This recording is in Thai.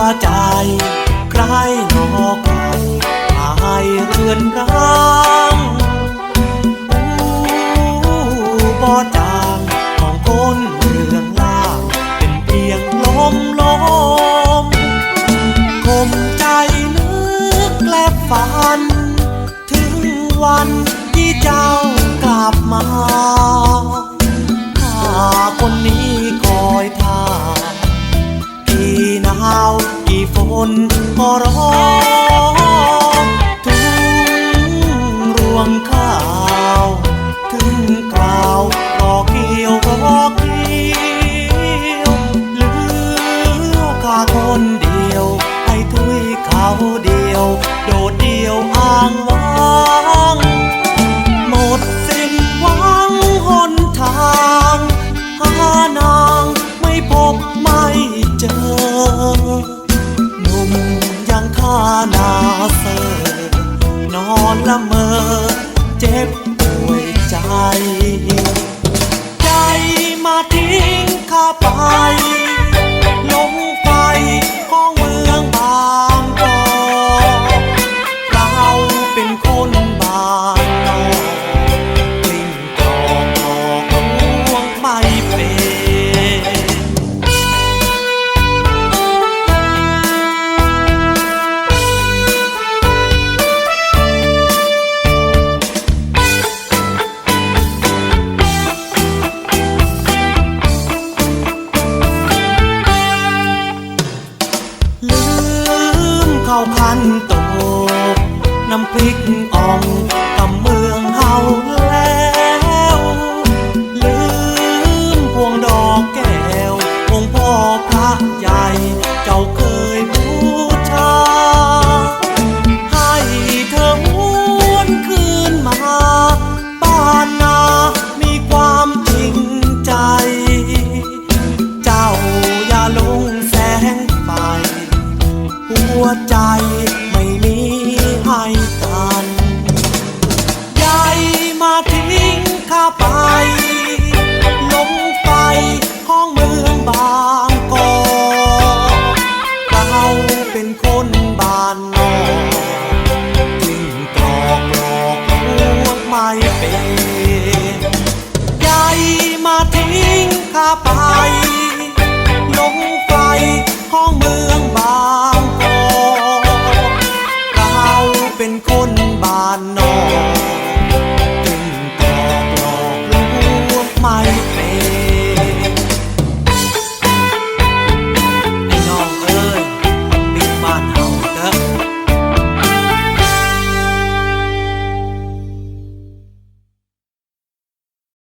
วใจใครหนอกันหายเรือนร้างอู้บอจางของคนเรืองล่างเป็นเพียงลมลมคมใจนึกและฝัน ถึงวันที่เจ้ากลับมา ก็รอทุ่งรวงข้า อนละเมอ เจ็บหัวใจ ตก น้ำพริกอ่อง ใจ